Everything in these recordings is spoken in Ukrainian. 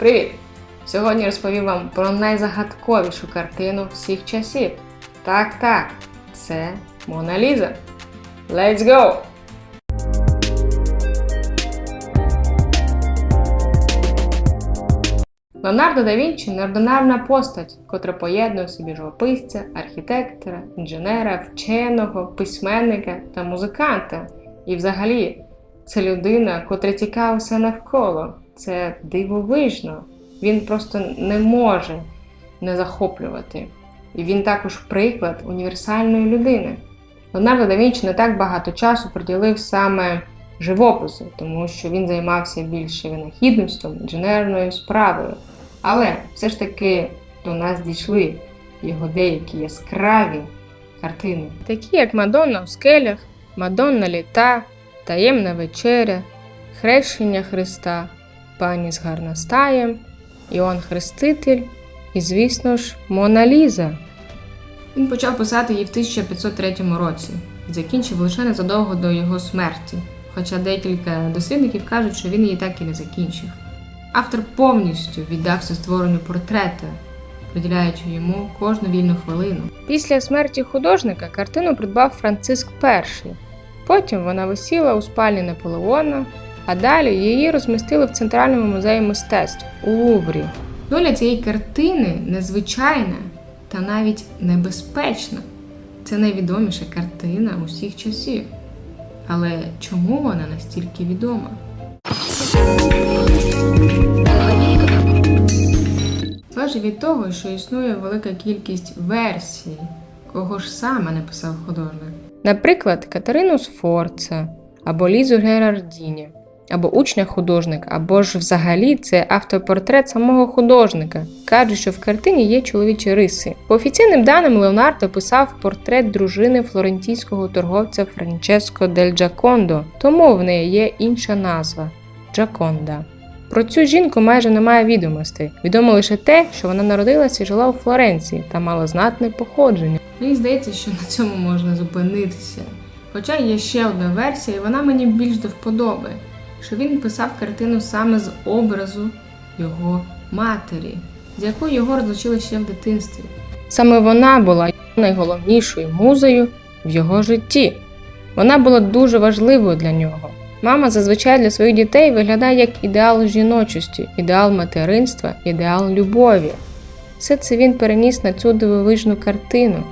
Привіт! Сьогодні розповім вам про найзагадковішу картину всіх часів. Так, так, це Мона Ліза. Let's go! Леонардо да Вінчі неординарна постать, котра поєднує в собі живописця, архітектора, інженера, вченого, письменника та музиканта. І взагалі, це людина, котра цікава все навколо. Це дивовижно. Він просто не може не захоплювати. І він також приклад універсальної людини. Леонардо да Вінчі не так багато часу приділив саме живопису, тому що він займався більше винахідництвом, інженерною справою. Але все ж таки до нас дійшли його деякі яскраві картини, такі як Мадонна у скелях, Мадонна літа, Таємна вечеря, Хрещення Христа, Пані з гарностаєм, Іоанн Хреститель і, звісно ж, Мона Ліза. Він почав писати її в 1503 році закінчив лише незадовго до його смерті, хоча декілька дослідників кажуть, що він її так і не закінчив. Автор повністю віддався створенню портрета, приділяючи йому кожну вільну хвилину. Після смерті художника картину придбав Франциск І. Потім вона висіла у спальні Наполеона, а далі її розмістили в Центральному музеї мистецтв у Луврі. Доля цієї картини незвичайна та навіть небезпечна. Це найвідоміша картина усіх часів. Але чому вона настільки відома? Залежить від того, що існує велика кількість версій, кого ж саме написав художник. Наприклад, Катерину Сфорца або Лізу Герардіні, або учня художника, або ж взагалі це автопортрет самого художника. Кажуть, що в картині є чоловічі риси. По офіційним даним, Леонардо писав портрет дружини флорентійського торговця Франческо дель Джакондо, тому в неї є інша назва Джаконда. Про цю жінку майже немає відомостей. Відомо лише те, що вона народилася і жила у Флоренції та мала знатне походження. Мені здається, що на цьому можна зупинитися. Хоча є ще одна версія, і вона мені більш до вподоби, що він писав картину саме з образу його матері, з якою його розлучили ще в дитинстві. Саме вона була найголовнішою музею в його житті. Вона була дуже важливою для нього. Мама зазвичай для своїх дітей виглядає як ідеал жіночості, ідеал материнства, ідеал любові. Все це він переніс на цю дивовижну картину.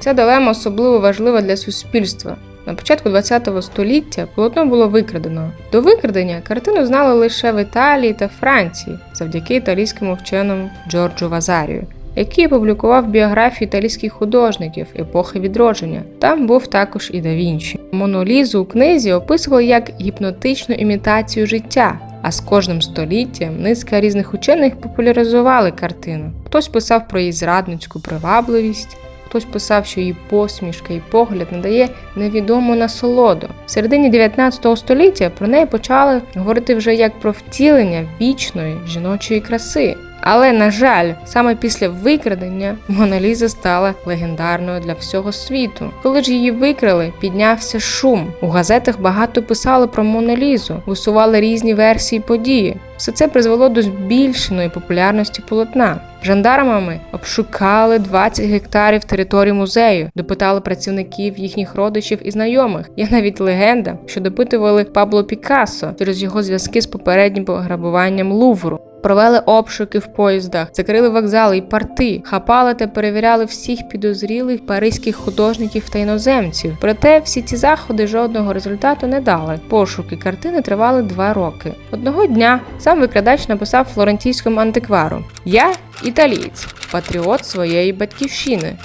Ця дилема особливо важлива для суспільства. На початку ХХ століття полотно було викрадено. До викрадення картину знали лише в Італії та Франції завдяки італійському вченому Джорджу Вазарію, який опублікував біографії італійських художників епохи відродження. Там був також і да Вінчі. Монолізу у книзі описували як гіпнотичну імітацію життя. А з кожним століттям низка різних учених популяризували картину. Хтось писав про її зрадницьку привабливість, хтось писав, що її посмішка і погляд надає невідому насолоду. В середині 19 століття про неї почали говорити вже як про втілення вічної жіночої краси. Але, на жаль, саме після викрадення Мона Ліза стала легендарною для всього світу. Коли ж її викрали, піднявся шум. У газетах багато писали про Мону Лізу, висували різні версії події. Все це призвело до збільшеної популярності полотна. Жандармами обшукали 20 гектарів території музею, допитали працівників їхніх родичів і знайомих. Є навіть легенда, що допитували Пабло Пікассо через його зв'язки з попереднім пограбуванням Лувру. Провели обшуки в поїздах, закрили вокзали і порти, хапали та перевіряли всіх підозрілих паризьких художників та іноземців. Проте всі ці заходи жодного результату не дали. Пошуки картини тривали два роки. Одного дня сам викрадач написав флорентійському антиквару: Я італієць, патріот своєї батьківщини.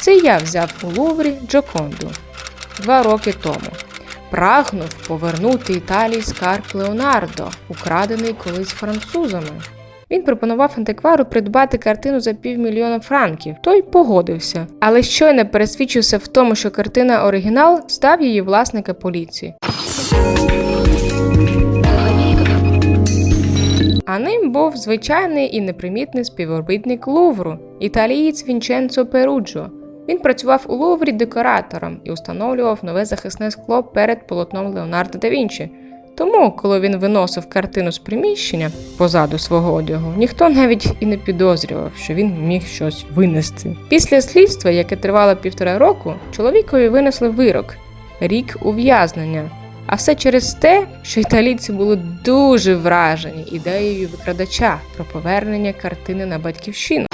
Це я взяв у Луврі Джоконду два роки тому. Прагнув повернути Італії скарб Леонардо, украдений колись французами. Він пропонував антиквару придбати картину за півмільйона франків. Той погодився, але щойно пересвідчився в тому, що картина оригінал, став її власника поліції. А ним був звичайний і непримітний співробітник Лувру, італієць Вінченцо Перуджо. Він працював у Луврі декоратором і установлював нове захисне скло перед полотном Леонардо да Вінчі. Тому, коли він виносив картину з приміщення позаду свого одягу, ніхто навіть і не підозрював, що він міг щось винести. Після слідства, яке тривало півтора року, чоловікові винесли вирок рік ув'язнення. А все через те, що італійці були дуже вражені ідеєю викрадача про повернення картини на батьківщину.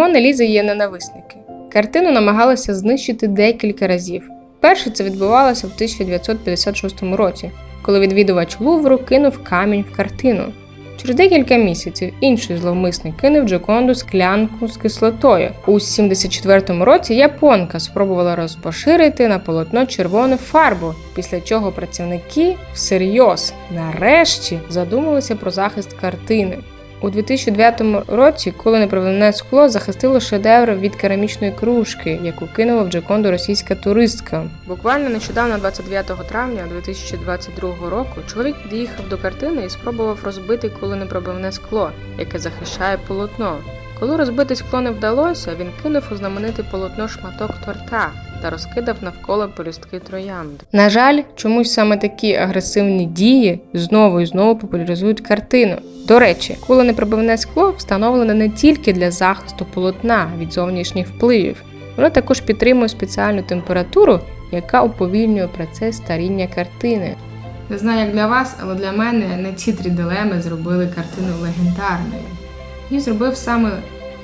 Мони Лізи є ненависники. Картину намагалися знищити декілька разів. Перше це відбувалося в 1956 році, коли відвідувач Лувру кинув камінь в картину. Через декілька місяців інший зловмисник кинув Джоконду склянку з кислотою. У 74-му році японка спробувала розпоширити на полотно червону фарбу, після чого працівники всерйоз нарешті задумалися про захист картини. У 2009 році куленепробивне скло захистило шедевр від керамічної кружки, яку кинула в Джоконду російська туристка. Буквально нещодавно, 29 травня 2022 року, чоловік під'їхав до картини і спробував розбити куленепробивне скло, яке захищає полотно. Коли розбити скло не вдалося, він кинув у знамените полотно шматок торта та розкидав навколо пелюстки троянд. На жаль, чомусь саме такі агресивні дії знову і знову популяризують картину. До речі, куленепробивне скло встановлене не тільки для захисту полотна від зовнішніх впливів, воно також підтримує спеціальну температуру, яка уповільнює процес старіння картини. Не знаю, як для вас, але для мене не ці три дилеми зробили картину легендарною. Її зробив саме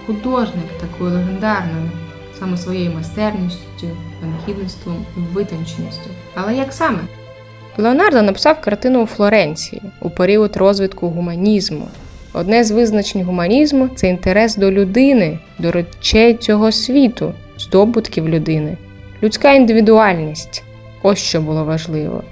художник такою легендарною, саме своєю майстерністю, винахідництвом і витонченістю. Але як саме? Леонардо написав картину у Флоренції у період розвитку гуманізму. Одне з визначень гуманізму це інтерес до людини, до речей цього світу, здобутків людини, людська індивідуальність. Ось що було важливо.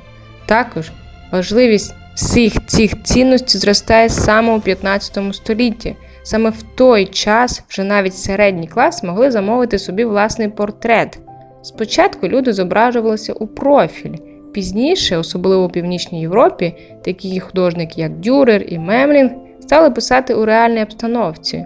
Також важливість всіх цих цінностей зростає саме у 15 столітті. Саме в той час вже навіть середній клас могли замовити собі власний портрет. Спочатку люди зображувалися у профіль. Пізніше, особливо у Північній Європі, такі художники, як Дюрер і Мемлінг, стали писати у реальній обстановці.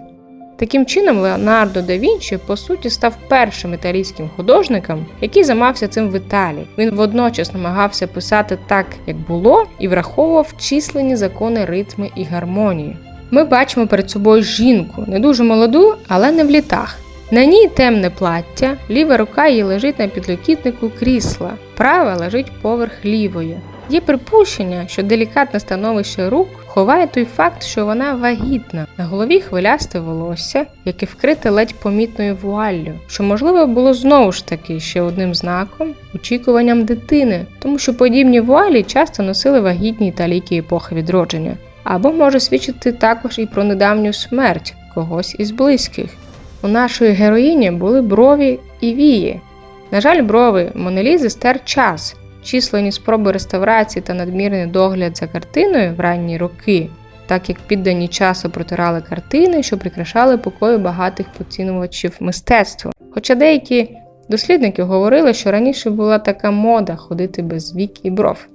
Таким чином, Леонардо да Вінчі, по суті, став першим італійським художником, який займався цим в Італії. Він водночас намагався писати так, як було, і враховував численні закони ритми і гармонії. Ми бачимо перед собою жінку, не дуже молоду, але не в літах. На ній темне плаття, ліва рука її лежить на підлокітнику крісла, права лежить поверх лівої. Є припущення, що делікатне становище рук ховає той факт, що вона вагітна. На голові хвилясте волосся, яке вкрите ледь помітною вуаллю, що можливо було знову ж таки ще одним знаком, очікуванням дитини, тому що подібні вуалі часто носили вагітні італійки епохи відродження, або може свідчити також і про недавню смерть когось із близьких. У нашої героїні були брові і вії. На жаль, брови Монелізи стер час, численні спроби реставрації та надмірний догляд за картиною в ранні роки, так як піддані часу протирали картини, що прикрашали покої багатих поцінувачів мистецтва. Хоча деякі дослідники говорили, що раніше була така мода ходити без вік і бров.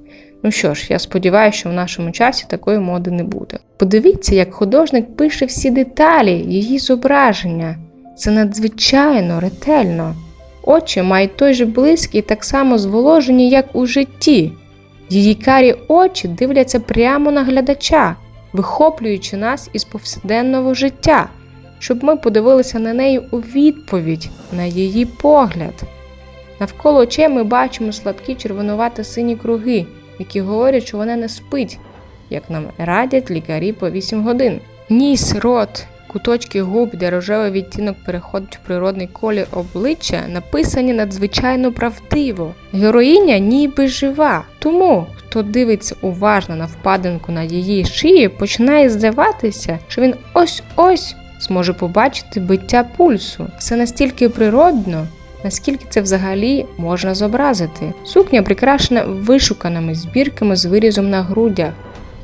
Ну що ж, я сподіваюся, що в нашому часі такої моди не буде. Подивіться, як художник пише всі деталі, її зображення. Це надзвичайно ретельно. Очі мають той же блиск і так само зволожені, як у житті. Її карі очі дивляться прямо на глядача, вихоплюючи нас із повсякденного життя, щоб ми подивилися на неї у відповідь на її погляд. Навколо очей ми бачимо слабкі червонувато сині круги, які говорять, що вона не спить, як нам радять лікарі по 8 годин. Ніс, рот, куточки губ, де рожевий відтінок переходить в природний колір обличчя, написані надзвичайно правдиво. Героїня ніби жива. Тому, хто дивиться уважно на впадинку на її шиї, починає здаватися, що він ось-ось зможе побачити биття пульсу. Все настільки природно. Наскільки це взагалі можна зобразити? Сукня прикрашена вишуканими збірками з вирізом на грудях,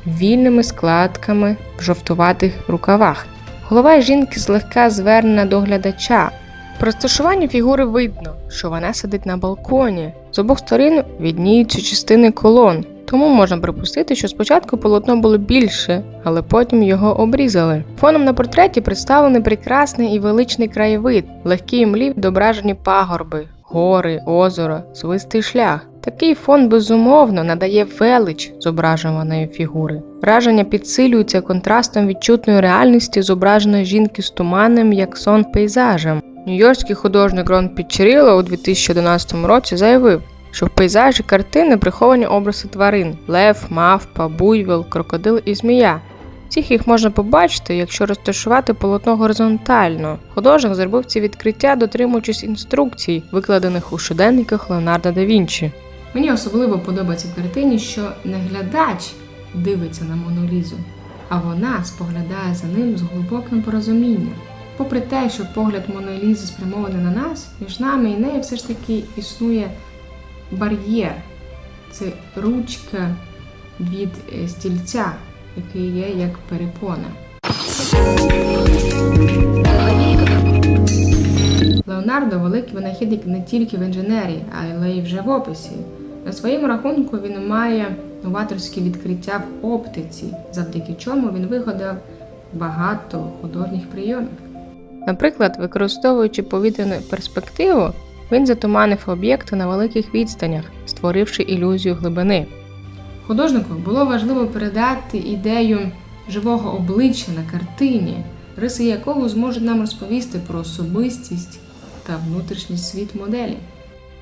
вільними складками в жовтуватих рукавах. Голова жінки злегка звернена до глядача. При розташуванні фігури видно, що вона сидить на балконі. З обох сторін відніються частини колон, тому можна припустити, що спочатку полотно було більше, але потім його обрізали. Фоном на портреті представлений прекрасний і величний краєвид, легкі млі відображені пагорби, гори, озеро, звистий шлях. Такий фон безумовно надає велич зображуваної фігури. Враження підсилюється контрастом відчутної реальності зображеної жінки з туманним, як сон пейзажем. Нью-Йоркський художник Рон Пічеріло у 2011 році заявив, що в пейзажі картини приховані образи тварин: лев, мавпа, буйвол, крокодил і змія. Всіх їх можна побачити, якщо розташувати полотно горизонтально. Художник зробив ці відкриття, дотримуючись інструкцій, викладених у щоденниках Леонардо да Вінчі. Мені особливо подобається в картині, що не глядач дивиться на Монолізу, а вона споглядає за ним з глибоким порозумінням. Попри те, що погляд Монолізи спрямований на нас, між нами і нею все ж таки існує бар'єр. Це ручка від е, стільця, який є як перепона. Леонардо великий винахідник не тільки в інженерії, але й в живописі. На своєму рахунку він має новаторські відкриття в оптиці, завдяки чому він вигадав багато художніх прийомів. Наприклад, використовуючи повітряну перспективу, він затуманив об'єкти на великих відстанях, створивши ілюзію глибини. Художнику було важливо передати ідею живого обличчя на картині, риси якого зможуть нам розповісти про особистість та внутрішній світ моделі.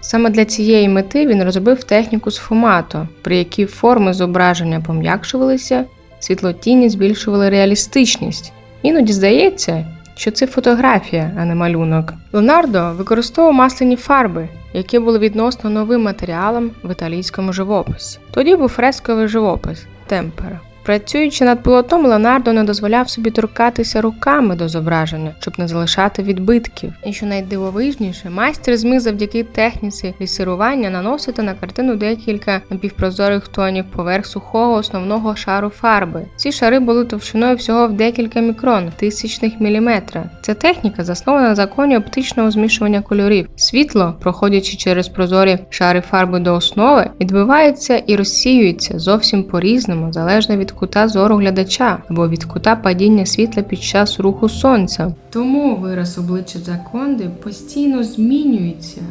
Саме для цієї мети він розробив техніку сфумато, при якій форми зображення пом'якшувалися, світлотіні збільшували реалістичність. Іноді здається, що це фотографія, а не малюнок. Леонардо використовував масляні фарби, які були відносно новим матеріалом в італійському живописі. Тоді був фресковий живопис темпера. Працюючи над полотном, Леонардо не дозволяв собі торкатися руками до зображення, щоб не залишати відбитків. І що найдивовижніше, майстер зміг завдяки техніці лісирування наносити на картину декілька напівпрозорих тонів поверх сухого основного шару фарби. Ці шари були товщиною всього в декілька мікрон, тисячних міліметра. Ця техніка заснована на законі оптичного змішування кольорів. Світло, проходячи через прозорі шари фарби до основи, відбивається і розсіюється зовсім по-різному, залежно від кута зору глядача або від кута падіння світла під час руху сонця. Тому вираз обличчя Джаконди постійно змінюється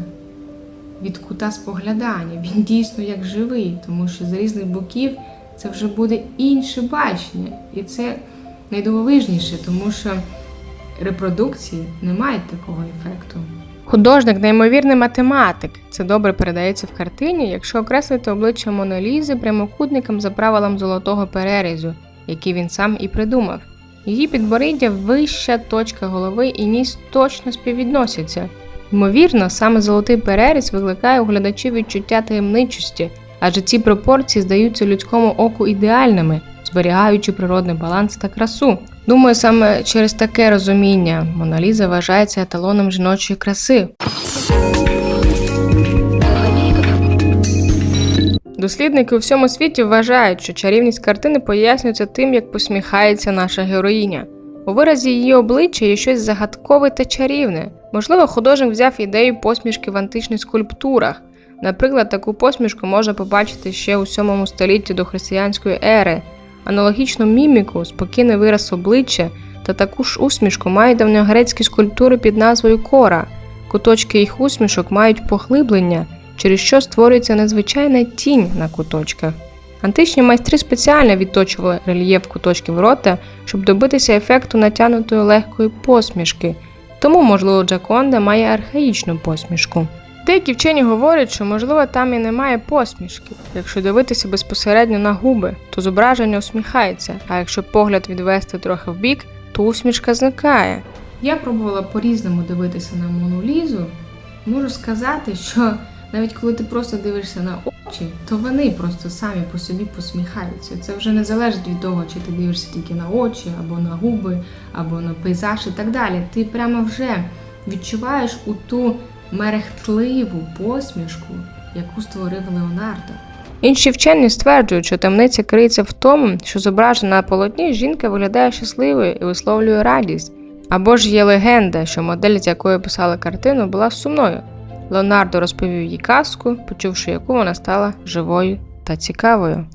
від кута споглядання. Він дійсно як живий, тому що з різних боків це вже буде інше бачення. І це найдивовижніше, тому що репродукції не мають такого ефекту. Художник неймовірний математик. Це добре передається в картині, якщо окреслити обличчя Монолізи прямокутником за правилом золотого перерізу, який він сам і придумав. Її підборіддя вища точка голови і ніс точно співвідносяться. Ймовірно, саме золотий переріз викликає у глядачів відчуття таємничості, адже ці пропорції здаються людському оку ідеальними, зберігаючи природний баланс та красу. Думаю, саме через таке розуміння Моналіза вважається еталоном жіночої краси. Дослідники у всьому світі вважають, що чарівність картини пояснюється тим, як посміхається наша героїня. У виразі її обличчя є щось загадкове та чарівне. Можливо, художник взяв ідею посмішки в античних скульптурах. Наприклад, таку посмішку можна побачити ще у 7 столітті до християнської ери. Аналогічну міміку, спокійний вираз обличчя та таку ж усмішку мають давньогрецькі скульптури під назвою Кора. Куточки їх усмішок мають поглиблення, через що створюється незвичайна тінь на куточках. Античні майстри спеціально відточували рельєф куточків рота, щоб добитися ефекту натягнутої легкої посмішки. Тому, можливо, Джаконда має архаїчну посмішку. Деякі вчені говорять, що можливо там і немає посмішки. Якщо дивитися безпосередньо на губи, то зображення усміхається, а якщо погляд відвести трохи вбік, то усмішка зникає. Я пробувала по-різному дивитися на Мону Лізу. Можу сказати, що навіть коли ти просто дивишся на очі, то вони просто самі по собі посміхаються. Це вже не залежить від того, чи ти дивишся тільки на очі, або на губи, або на пейзаж і так далі. Ти прямо вже відчуваєш у ту мерехтливу посмішку, яку створив Леонардо. Інші вчені стверджують, що темниця криється в тому, що зображена на полотні жінка виглядає щасливою і висловлює радість. Або ж є легенда, що модель, з якої писали картину, була сумною. Леонардо розповів їй казку, почувши яку вона стала живою та цікавою.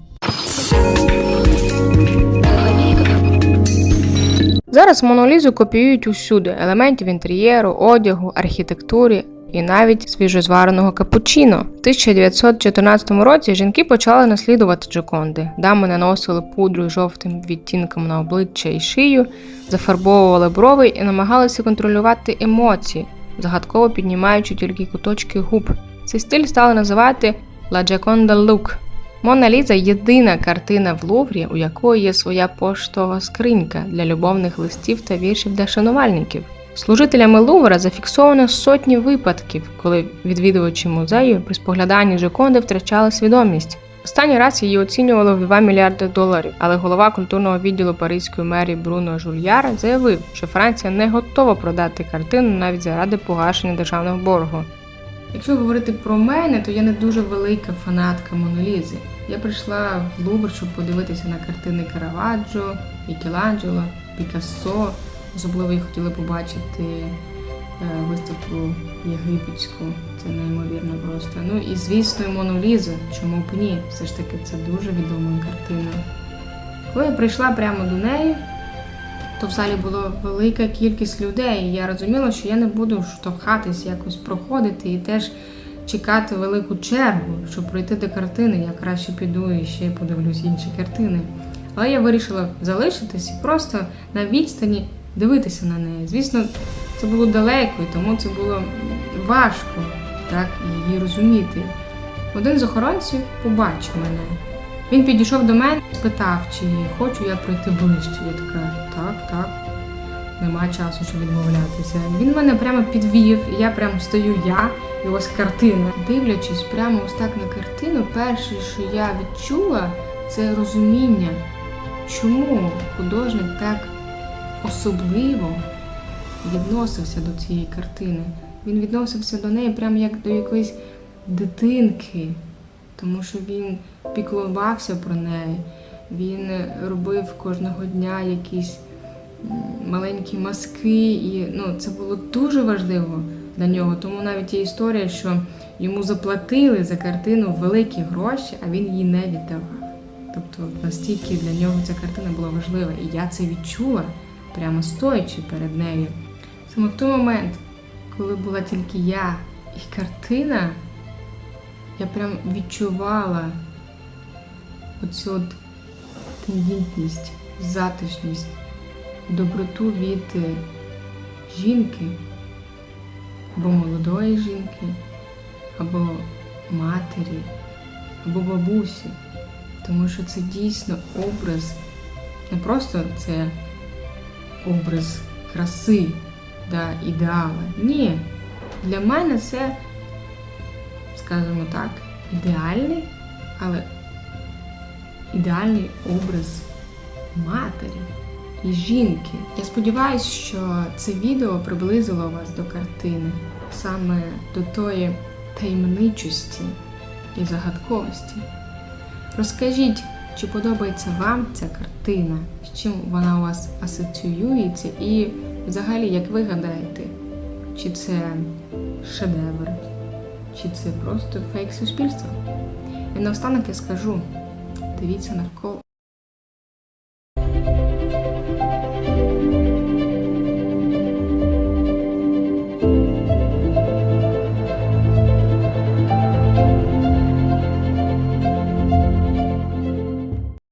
Зараз монолізу копіюють усюди елементів інтер'єру, одягу, архітектурі і навіть свіжозвареного капучино. В 1914 році жінки почали наслідувати Джоконди. Дами наносили пудру жовтим відтінком на обличчя і шию, зафарбовували брови і намагалися контролювати емоції, загадково піднімаючи тільки куточки губ. Цей стиль стали називати La Gioconda Look. Мона Ліза єдина картина в Луврі, у якої є своя поштова скринька для любовних листів та віршів для шанувальників. Служителями Лувра зафіксовано сотні випадків, коли відвідувачі музею при спогляданні Жоконди втрачали свідомість. Останній раз її оцінювали в 2 мільярди доларів, але голова культурного відділу Паризької мерії Бруно Жульяр заявив, що Франція не готова продати картину навіть заради погашення державного боргу. Якщо говорити про мене, то я не дуже велика фанатка Монолізи. Я прийшла в Лувр, щоб подивитися на картини Караваджо, Мікеланджело, Пікассо. Особливо я хотіла побачити е, виставку єгипетську. Це неймовірно просто. Ну і звісно, Моноліза. Чому б ні? Все ж таки це дуже відома картина. Коли я прийшла прямо до неї, то в залі була велика кількість людей. І я розуміла, що я не буду штовхатись, якось проходити і теж чекати велику чергу, щоб пройти до картини. Я краще піду і ще подивлюсь інші картини. Але я вирішила залишитись і просто на відстані дивитися на неї. Звісно, це було далеко, і тому це було важко так, її розуміти. Один з охоронців побачив мене. Він підійшов до мене спитав, чи хочу я пройти ближче. Я така, так, так. Нема часу, щоб відмовлятися. Він мене прямо підвів, і я прямо стою я, і ось картина. Дивлячись прямо ось так на картину, перше, що я відчула, це розуміння, чому художник так особливо відносився до цієї картини. Він відносився до неї прямо як до якоїсь дитинки, тому що він піклувався про неї. Він робив кожного дня якісь маленькі маски, і ну, це було дуже важливо для нього. Тому навіть є історія, що йому заплатили за картину великі гроші, а він її не віддавав. Тобто настільки для нього ця картина була важлива, і я це відчула прямо стоячи перед нею. Саме в той момент, коли була тільки я і картина, я прям відчувала оцю от тендітність, затишність, доброту від е, жінки, або молодої жінки, або матері, або бабусі. Тому що це дійсно образ, не просто це образ краси да, ідеала. Ні. Для мене це, скажімо так, ідеальний, але ідеальний образ матері і жінки. Я сподіваюся, що це відео приблизило вас до картини, саме до тої таємничості і загадковості. Розкажіть, чи подобається вам ця картина, з чим вона у вас асоціюється, і взагалі, як ви гадаєте, чи це шедевр, чи це просто фейк суспільства? І наостанок я скажу: дивіться навколо.